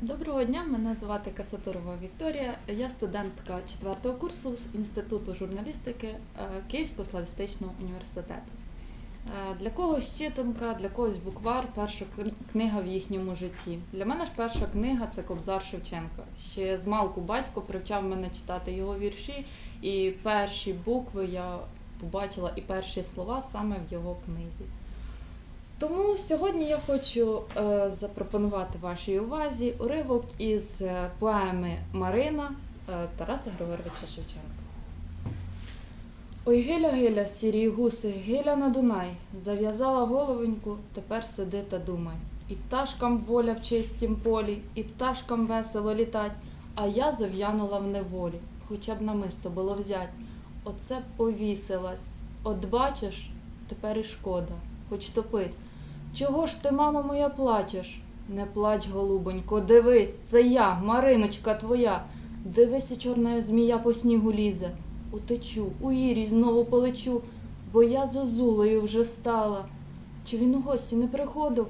Доброго дня, мене звати Касатурова Вікторія. Я студентка 4 курсу з Інституту журналістики е, Київського славістичного університету. Е, Для когось читанка, для когось буквар, перша книга в їхньому житті. Для мене ж перша книга це Кобзар Шевченка. Ще з малку батько привчав мене читати його вірші, і перші букви я побачила і перші слова саме в його книзі. Тому сьогодні я хочу е, запропонувати вашій увазі уривок із е, поеми Марина е, Тараса Григоровича Шевченка. Ой, гиля, гиля, сірі гуси, гиля на Дунай, зав'язала головоньку, тепер сиди та думай. І пташкам воля в чистім полі, і пташкам весело літать, а я зов'янула в неволі, хоча б намисто було взять. Оце повісилась. От бачиш, тепер і шкода, хоч топись. Чого ж ти, мамо моя, плачеш? Не плач, голубонько, дивись, це я, Мариночка твоя. Дивися, чорна змія по снігу лізе. Утечу, у ірі знову полечу, бо я зозулею вже стала. Чи він у гості не приходив?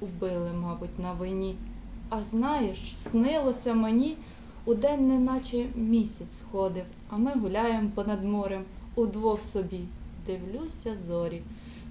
Убили, мабуть, на війні. А знаєш, снилося мені, удень неначе місяць сходив, а ми гуляємо понад морем удвох собі. Дивлюся зорі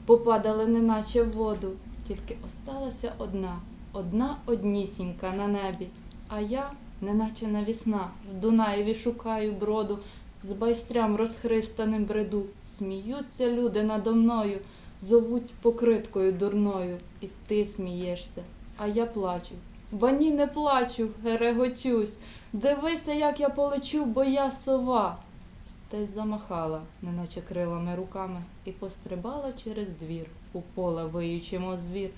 попадали неначе в воду, тільки осталася одна, одна однісінька на небі, а я, неначе навісна, в Дунаєві шукаю броду, з байстрям розхристаним бреду. Сміються люди надо мною, зовуть покриткою дурною, і ти смієшся, а я плачу. Ба ні, не плачу, регочусь. Дивися, як я полечу, бо я сова. Та й замахала, неначе крилами руками, і пострибала через двір, у поле виючимо звір.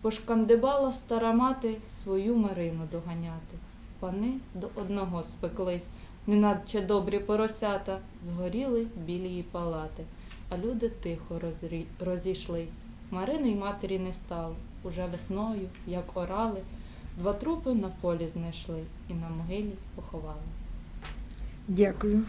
Пошкандибала стара мати свою Марину доганяти. Пани до одного спеклись, неначе добрі поросята, згоріли білії палати, а люди тихо розрі- розійшлись. Марини й матері не стало. Уже весною, як орали, два трупи на полі знайшли і на могилі поховали. Дякую.